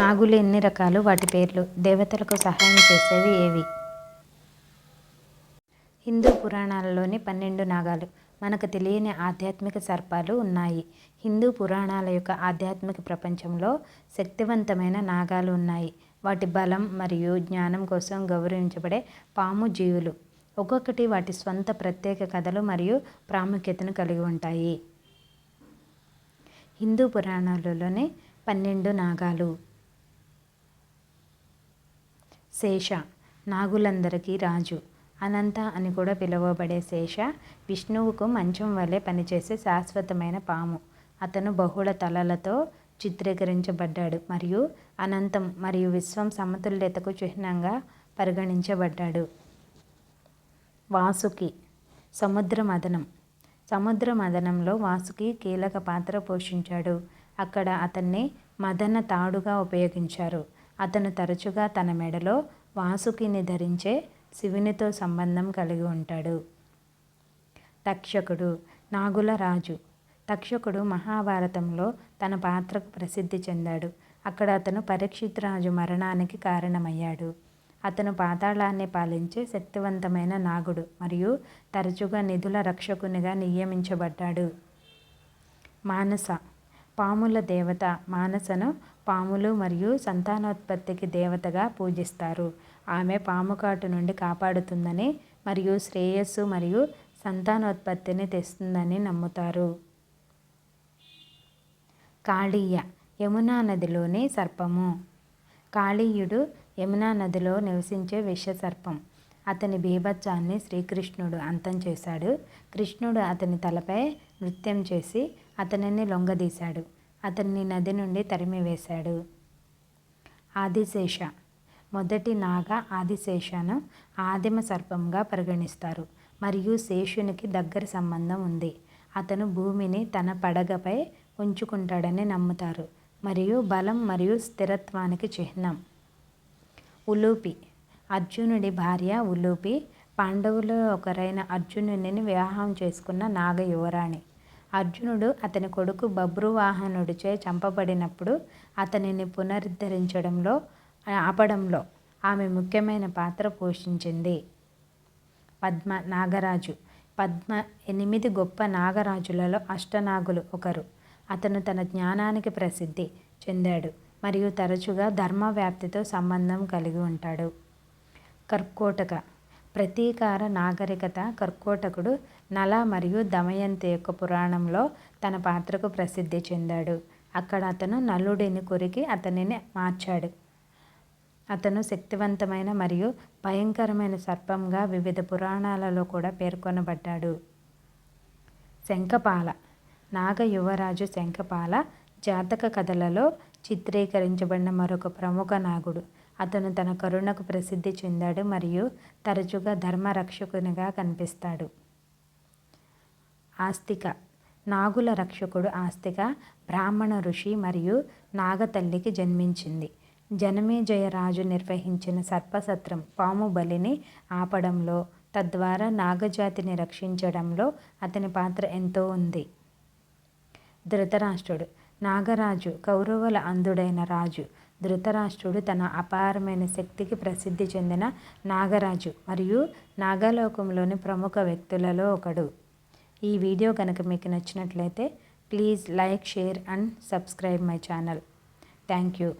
నాగులు ఎన్ని రకాలు? వాటి పేర్లు? దేవతలకు సహాయం చేసేవి ఏవి? హిందూ పురాణాలలోని పన్నెండు నాగాలు. మనకు తెలియని ఆధ్యాత్మిక సర్పాలు ఉన్నాయి. హిందూ పురాణాల యొక్క ఆధ్యాత్మిక ప్రపంచంలో శక్తివంతమైన నాగాలు ఉన్నాయి. వాటి బలం మరియు జ్ఞానం కోసం గౌరవించబడే పాము జీవులు. ఒక్కొక్కటి వాటి స్వంత ప్రత్యేక కథలు మరియు ప్రాముఖ్యతను కలిగి ఉంటాయి. హిందూ పురాణాలలోని పన్నెండు నాగాలు. శేష నాగులందరికీ రాజు. అనంత అని కూడా పిలువబడే శేష విష్ణువుకు మంచం వలె పనిచేసే శాశ్వతమైన పాము. అతను బహుళ తలలతో చిత్రీకరించబడ్డాడు మరియు అనంతం మరియు విశ్వం సమతుల్యతకు చిహ్నంగా పరిగణించబడ్డాడు. వాసుకి సముద్ర మదనం సముద్ర మదనంలో వాసుకి కీలక పాత్ర పోషించాడు. అక్కడ అతన్ని మదన తాడుగా ఉపయోగించారు. అతను తరచుగా తన మెడలో వాసుకిని ధరించే శివునితో సంబంధం కలిగి ఉంటాడు. తక్షకుడు నాగుల రాజు. తక్షకుడు మహాభారతంలో తన పాత్రకు ప్రసిద్ధి చెందాడు. అక్కడ అతను పరీక్షిత్ రాజు మరణానికి కారణమయ్యాడు. అతను పాతాళాన్ని పాలించే శక్తివంతమైన నాగుడు మరియు తరచుగా నిధుల రక్షకునిగా నియమించబడ్డాడు. మానస. పాముల దేవత మానసను పాములు మరియు సంతానోత్పత్తికి దేవతగా పూజిస్తారు. ఆమె పాము కాటు నుండి కాపాడుతుందని మరియు శ్రేయస్సు మరియు సంతానోత్పత్తిని తెస్తుందని నమ్ముతారు. కాళీయ యమునా నదిలోని సర్పము. కాళీయుడు యమునా నదిలో నివసించే విషసర్పం. అతని బీభత్సాన్ని శ్రీకృష్ణుడు అంతం చేశాడు. కృష్ణుడు అతని తలపై నృత్యం చేసి అతనిని లొంగదీశాడు. అతన్ని నది నుండి తరిమివేశాడు. ఆదిశేష. మొదటి నాగ ఆదిశేషను ఆదిమ సర్పంగా పరిగణిస్తారు. మరియు శేషునికి దగ్గర సంబంధం ఉంది. అతను భూమిని తన పడగపై ఉంచుకుంటాడని నమ్ముతారు. మరియు బలం మరియు స్థిరత్వానికి చిహ్నం. ఉలూపి. అర్జునుడి భార్య ఉలూపి పాండవులు ఒకరైన అర్జునుడిని వివాహం చేసుకున్న నాగ యువరాణి అర్జునుడు అతని కొడుకు బబ్రువాహనుడిచే చంపబడినప్పుడు అతనిని పునరుద్ధరించడంలో ఆపడంలో ఆమె ముఖ్యమైన పాత్ర పోషించింది. పద్మ నాగరాజు. పద్మ ఎనిమిది గొప్ప నాగరాజులలో అష్టనాగులు ఒకరు. అతను తన జ్ఞానానికి ప్రసిద్ధి చెందాడు మరియు తరచుగా ధర్మ వ్యాప్తితో సంబంధం కలిగి ఉంటాడు. కర్కోటక. ప్రతీకార నాగరికత కర్కోటకుడు నల మరియు దమయంతి యొక్క పురాణంలో తన పాత్రకు ప్రసిద్ధి చెందాడు. అక్కడ అతను నలుడిని కొరికి అతనిని మార్చాడు. అతను శక్తివంతమైన మరియు భయంకరమైన సర్పంగా వివిధ పురాణాలలో కూడా పేర్కొనబడ్డాడు. శంఖపాల. నాగ యువరాజు శంఖపాల జాతక కథలలో చిత్రీకరించబడిన మరొక ప్రముఖ నాగుడు. అతను తన కరుణకు ప్రసిద్ధి చెందాడు మరియు తరచుగా ధర్మరక్షకునిగా కనిపిస్తాడు. ఆస్తిక. నాగుల రక్షకుడు ఆస్తిక బ్రాహ్మణ ఋషి మరియు నాగతల్లికి జన్మించింది. జనమేజయరాజు నిర్వహించిన సర్పసత్రం పాము బలిని ఆపడంలో తద్వారా నాగజాతిని రక్షించడంలో అతని పాత్ర ఎంతో ఉంది. ధృతరాష్ట్రుడు. నాగరాజు కౌరవుల అంధుడైన రాజు. ధృతరాష్ట్రుడు తన అపారమైన శక్తికి ప్రసిద్ధి చెందిన నాగరాజు మరియు నాగలోకంలోని ప్రముఖ వ్యక్తులలో ఒకడు. ఈ వీడియో కనుక మీకు నచ్చినట్లయితే please like share and subscribe my channel. Thank you.